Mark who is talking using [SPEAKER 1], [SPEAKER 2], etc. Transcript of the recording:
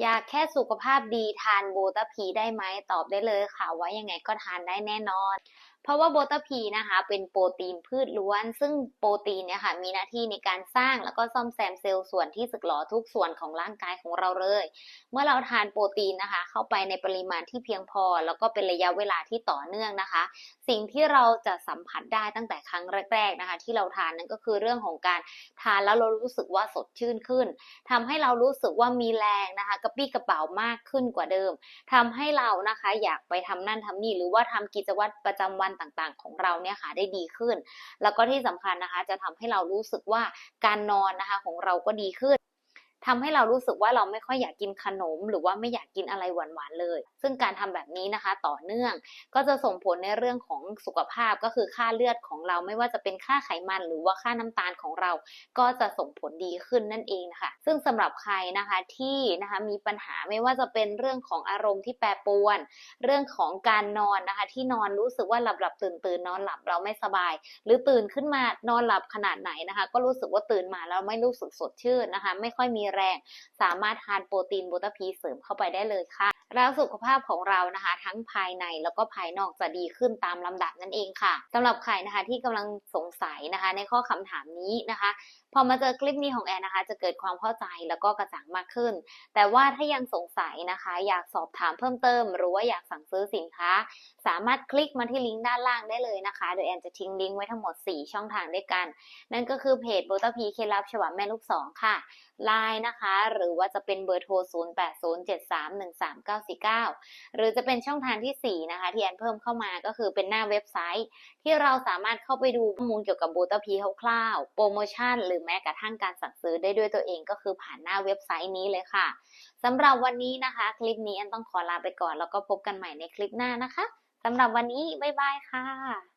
[SPEAKER 1] อยากแค่สุขภาพดีทานโบตาพีได้ไหมตอบได้เลยค่ะว่ายังไงก็ทานได้แน่นอน เพราะว่าโบตาพีนะคะเป็นโปรตีนพืชล้วน ซึ่งโปรตีนเนี่ยค่ะมีหน้าที่ในการสร้างแล้วก็ซ่อมแซมเซลล์ส่วนที่สึกหรอทุกส่วนของร่างกายของเราเลย เมื่อเราทานโปรตีนนะคะ เข้าไปในปริมาณที่เพียงพอ แล้วก็เป็นระยะเวลาที่ต่อเนื่องนะคะ สิ่งที่เราจะสัมผัสได้ตั้งแต่ครั้งแรก ๆนะคะ ที่เราทานนั่นก็คือเรื่องของการทานแล้วเรารู้สึกว่าสดชื่นขึ้นทำให้เรารู้สึกว่ามีแรงนะคะกระปี้กระเป๋ามากขึ้นกว่าเดิมทำให้เรานะคะอยากไปทำนั่นทำนี่หรือว่าทำกิจวัตรประจำวันต่างๆ ของเราเนี่ยค่ะได้ดีขึ้น แล้วก็ที่สำคัญนะคะ จะทำให้เรารู้สึกว่าการนอนนะคะของเราก็ดีขึ้น ทำให้เรารู้สึกว่าเราไม่ค่อยอยากกินขนม หรือว่าไม่อยากกินอะไรหวานๆเลย ซึ่งการทำแบบนี้นะคะ ต่อเนื่องก็จะส่งผลในเรื่องของสุขภาพก็คือค่าเลือดของเราไม่ว่าจะเป็นค่าไขมัน หรือว่าค่าน้ำตาลของเรา ก็จะส่งผลดีขึ้นนั่นเองนะคะ ซึ่งสำหรับใครนะคะที่นะคะมีปัญหาไม่ว่าจะเป็นเรื่องของอารมณ์ที่แปรปรวน เรื่องของการนอนนะคะ ที่นอนรู้สึกว่าหลับหลับตื่นตื่นนอนหลับเราไม่สบาย หรือตื่นขึ้นมานอนหลับขนาดไหนนะคะ ก็รู้สึกว่าตื่นมาแล้วไม่รู้สึกสดชื่นนะคะ ไม่ค่อยมีแรง สามารถทานโปรตีนบูตาพีเสริมเข้าไปได้เลยค่ะ แล้วสุขภาพของเรานะคะ ทั้งภายในแล้วก็ภายนอกจะดีขึ้นตามลำดับนั่นเองค่ะสำหรับใครนะคะที่กำลังสงสัยนะคะ ในข้อคำถามนี้นะคะ พอมาเจอคลิปนี้ของแอนนะคะ จะเกิดความเข้าใจแล้วก็กระจ่างมากขึ้น แต่ว่าถ้ายังสงสัยนะคะ อยากสอบถามเพิ่มเติม หรือว่าอยากสั่งซื้อสินค้า สามารถคลิกมาที่ลิงก์ด้านล่างได้เลยนะคะ โดยแอนจะทิ้งลิงก์ไว้ทั้งหมด 4 ช่องทางด้วยกัน นั่นก็คือเพจโบตาพีเคลับฉบับแม่ลูกสองค่ะไลน์นะคะ หรือว่าจะเป็นเบอร์โทร4949 หรือจะเป็นช่องทางทีสี่ 4 นะคะที่แอนเพิ่มเข้ามาก็คือเป็นหน้าเว็บไซต์ ที่เราสามารถเข้าไปดูข้อมูลเกี่ยวกับบูตาพีคร่าวๆโปรโมชั่น หรือแม้กระทั่งการสั่งซื้อได้ด้วยตัวเองก็คือผ่านหน้าเว็บไซต์นี้เลยค่ะสำหรับวันนี้นะคะ คลิปนี้แอนต้องขอลาไปก่อน แล้วก็พบกันใหม่ในคลิปหน้านะคะสำหรับวันนี้บ๊ายบายค่ะ